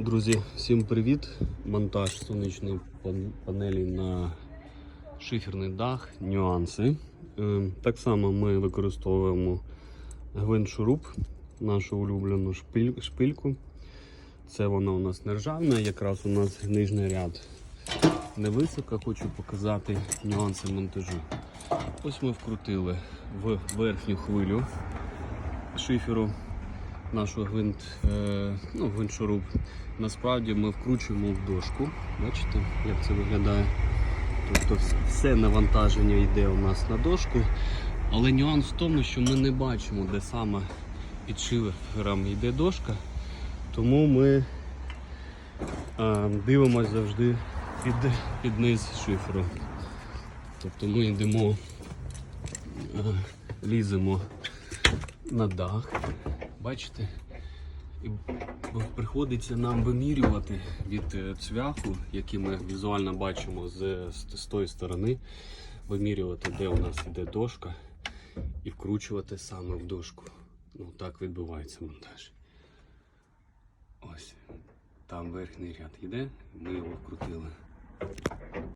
Друзі, всім привіт! Монтаж сонячної панелі на шиферний дах, нюанси. Е, Так само ми використовуємо гвинт-шуруп, нашу улюблену шпильку. Це вона у нас нержавна, якраз у нас нижній ряд невисоко. Хочу показати нюанси монтажу. Ось ми вкрутили в верхню хвилю шиферу нашу гвинт, е, ну, гвинт-шуруп. Насправді ми вкручуємо в дошку. Бачите, як це виглядає? Тобто все навантаження йде у нас на дошку. Але нюанс в тому, що ми не бачимо, де саме під шифером йде дошка. Тому ми е, дивимося завжди під, під низ шиферу. Тобто ми йдемо, е, ліземо на дах. Бачите? Приходиться нам вимірювати від е, цвяху, який ми візуально бачимо з, з, з тої сторони, вимірювати, де у нас йде дошка, і вкручувати саме в дошку. Ну так відбувається монтаж. Ось. Там верхній ряд йде, ми його вкрутили.